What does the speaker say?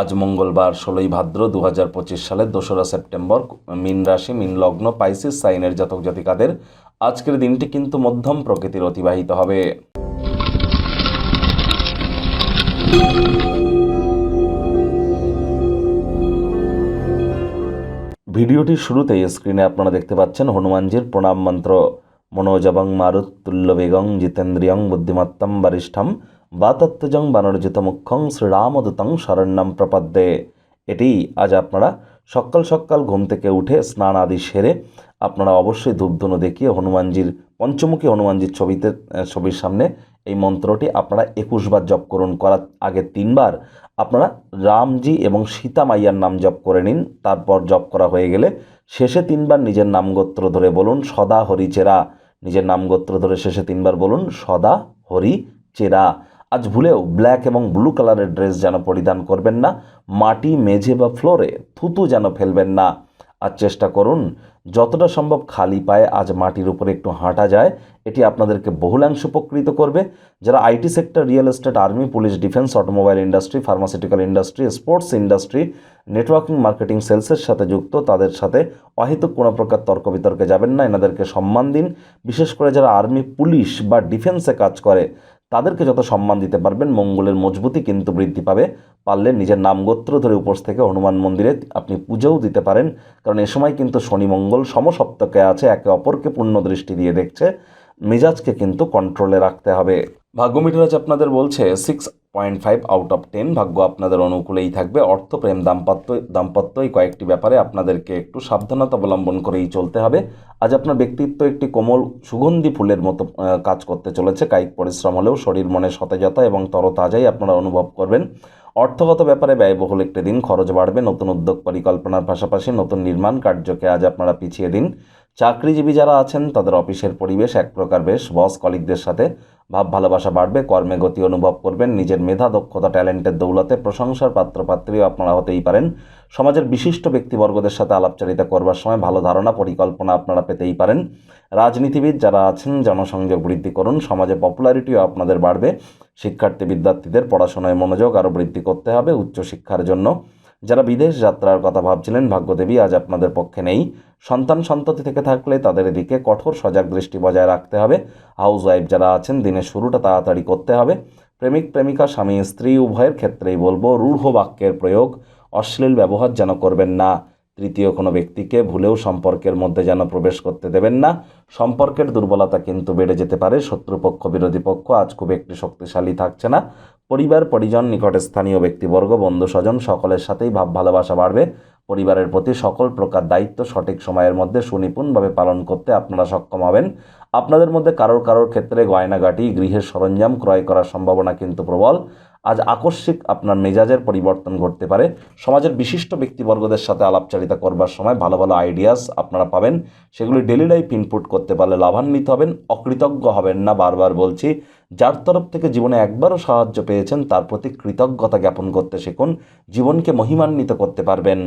আজ মঙ্গলবার, ষোলোই ভাদ্র দু হাজার পঁচিশ সালের দোসরা সেপ্টেম্বর, মিন রাশি, মিন লগ্ন, পাইসিস সাইনের জাতক জাতিকাদের আজকের দিনটি কিন্তু মধ্যম প্রকৃতির অতিবাহিত হবে। ভিডিওটির শুরুতেই স্ক্রিনে আপনারা দেখতে পাচ্ছেন হনুমানজির প্রণাম মন্ত্র। মনোজবং মারুত্তুল্য বেগং জিতেন্দ্রিয়ং বুদ্ধিমত্তম বরিষ্ঠম বাতত্ত্বজং বানরজিত মুখ্যং শ্রীরামদূতং শরণ্যম প্রপদ্যে। এটি আজ আপনারা সকাল সকাল ঘুম থেকে উঠে স্নান আদি সেরে আপনারা অবশ্যই ধূপধুনো দেখিয়ে হনুমানজির, পঞ্চমুখী হনুমানজির ছবিতে ছবির সামনে এই মন্ত্রটি আপনারা একুশবার জপ করুন, করার আগে তিনবার আপনারা রামজি এবং সীতা মাইয়ার নাম জপ করে নিন, তারপর জপ করা হয়ে গেলে শেষে তিনবার নিজের নামগোত্র ধরে বলুন, সদা হরি চেরা নাম গোত্র ধরে শেষে তিনবার বলুন, সদা, হরি, চেরা। আজ ভুলেও ব্ল্যাক এবং ব্লু কালারের ড্রেস যেন পরিধান করবেন না, মাটি, মেঝে বা ফ্লোরে থুতু যেন ফেলবেন না। আর চেষ্টা করুন যতটা সম্ভব খালি পায়ে আজ মাটির উপরে একটু হাঁটা যায়, এটি আপনাদেরকে বহুলাংশ উপকৃত করবে। যারা IT sector, real estate, army, police, defence, automobile industry, pharmaceutical industry, sports industry, networking, marketing, সেলসের সাথে যুক্ত, তাদের সাথে অহেতুক কোনো প্রকার তর্ক বিতর্কে যাবেন না। এনাদেরকে সম্মান দিন। বিশেষ করে যারা আর্মি, পুলিশ বা ডিফেন্সে কাজ করে তাদেরকে যত সম্মান দিতে পারবেন, মঙ্গলের মজবুতি কিন্তু বৃদ্ধি পাবে। পারলে নিজের নামগোত্র ধরে উপোস থেকে হনুমান মন্দিরে আপনি পুজোও দিতে পারেন। কারণ এ সময় কিন্তু শনি মঙ্গল সমসপ্তকে আছে, একে অপরকে পূর্ণ দৃষ্টি দিয়ে দেখছে। মেজাজকে কিন্তু কন্ট্রোলে রাখতে হবে। ভাগ্য মিটার আপনাদের বলছে six point five out of ten ভাগ্য আপনাদের অনুকূলেই থাকবে। অর্থ প্রেম দাম্পত্য দাম্পত্য এই কয়েকটি ব্যাপারে আপনাদেরকে একটু সাবধানতা অবলম্বন করেই চলতে হবে। আজ আপনার ব্যক্তিত্ব একটি কোমল, সুগন্ধি ফুলের মতো কাজ করতে চলেছে। কায়িক পরিশ্রম হলেও শরীর মনে সতেজতা এবং তরতাজাই আপনারা অনুভব করবেন। অর্থগত ব্যাপারে ব্যয়বহুল একটি দিন, খরচ বাড়বে, নতুন উদ্যোগ পরিকল্পনার পাশাপাশি নতুন নির্মাণ কার্যকে আজ আপনারা পিছিয়ে দিন। চাকরিজীবী যারা আছেন, তাদের অফিসের পরিবেশ এক প্রকার বেশ, বস কলিগদের সাথে ভাব ভালোবাসা বাড়বে, কর্মে গতি অনুভব করবেন, নিজের মেধা, দক্ষতা, ট্যালেন্টের দৌলতে প্রশংসার পাত্রপাত্রীও আপনারা হতেই পারেন। সমাজের বিশিষ্ট ব্যক্তিবর্গদের সাথে আলাপচারিতা করবার সময় ভালো ধারণা, পরিকল্পনা আপনারা পেতেই পারেন। রাজনীতিবিদ যারা আছেন, জনসংযোগ বৃদ্ধি করুন, সমাজে পপুলারিটিও আপনাদের বাড়বে। শিক্ষার্থী, বিদ্যার্থীদের পড়াশোনায় মনোযোগ আরও বৃদ্ধি করতে হবে উচ্চশিক্ষার জন্য। যারা বিদেশ যাত্রার কথা ভাবছিলেন, ভাগ্যদেবী আজ আপনাদের পক্ষে নেই। সন্তান সন্ততি থেকে থাকলে তাদের এদিকে কঠোর সজাগ দৃষ্টি বজায় রাখতে হবে। হাউস ওয়াইফ যারা আছেন, দিনের শুরুটা তাড়াতাড়ি করতে হবে। প্রেমিক, প্রেমিকা, স্বামী, স্ত্রী, উভয়ের ক্ষেত্রেই বলব, রূঢ় বাক্যের প্রয়োগ, অশ্লীল ব্যবহার যেন করবেন না। তৃতীয় কোনো ব্যক্তিকে ভুলেও সম্পর্কের মধ্যে যেন প্রবেশ করতে দেবেন না। সম্পর্কের দুর্বলতা কিন্তু বেড়ে যেতে পারে। শত্রুপক্ষ, বিরোধী পক্ষ আজ খুব একটি শক্তিশালী থাকছে না। পরিবার, পরিজন, নিকটে স্থানীয় ব্যক্তিবর্গ, বন্ধু, স্বজন সকলের সাথেই ভাব, ভালোবাসা বাড়বে। পরিবারের প্রতি সকল প্রকার দায়িত্ব সঠিক সময়ের মধ্যে সুনিপুণভাবে পালন করতে আপনারা সক্ষম হবেন। আপনাদের মধ্যে কারোর কারোর ক্ষেত্রে গয়নাগাটি, গৃহের সরঞ্জাম ক্রয় করার সম্ভাবনা কিন্তু প্রবল। আজ আকস্মিক আপনার মেজাজের পরিবর্তন ঘটতে পারে। সমাজের বিশিষ্ট ব্যক্তিবর্গদের সাথে আলাপচারিতা করবার সময় ভালো ভালো আইডিয়াস আপনারা পাবেন। সেগুলি ডেলি লাইফ ইনপুট করতে পারলে লাভান্বিত হবেন, অকৃতজ্ঞ হবেন না বারবার বলছি। যার তরফ থেকে জীবনে একবারও সাহায্য পেয়েছেন, তার প্রতি কৃতজ্ঞতা জ্ঞাপন করতে শিখুন। জীবনকে মহিমান্বিত করতে পারবেন।